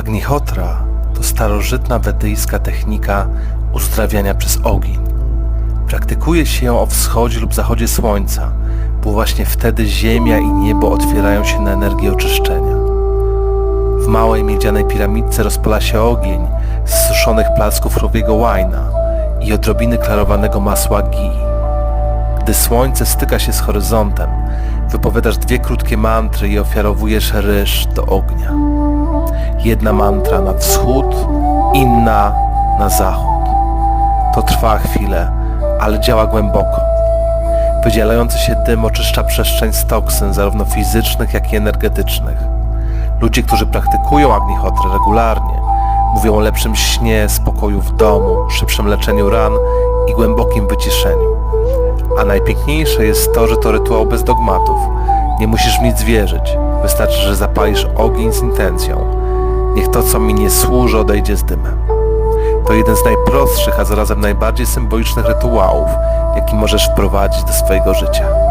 Agnihotra to starożytna wedyjska technika uzdrawiania przez ogień. Praktykuje się ją o wschodzie lub zachodzie słońca, bo właśnie wtedy ziemia i niebo otwierają się na energię oczyszczenia. W małej miedzianej piramidce rozpala się ogień z suszonych placków rowiego łajna i odrobiny klarowanego masła ghee. Gdy słońce styka się z horyzontem, wypowiadasz dwie krótkie mantry i ofiarowujesz ryż do ognia. Jedna mantra na wschód, inna na zachód. To trwa chwilę, ale działa głęboko. Wydzielający się dym oczyszcza przestrzeń z toksyn, zarówno fizycznych, jak i energetycznych. Ludzie, którzy praktykują agnihotrę regularnie, mówią o lepszym śnie, spokoju w domu, szybszym leczeniu ran i głębokim wyciszeniu. A najpiękniejsze jest to, że to rytuał bez dogmatów. Nie musisz w nic wierzyć. Wystarczy, że zapalisz ogień z intencją. Niech to, co mi nie służy, odejdzie z dymem. To jeden z najprostszych, a zarazem najbardziej symbolicznych rytuałów, jaki możesz wprowadzić do swojego życia.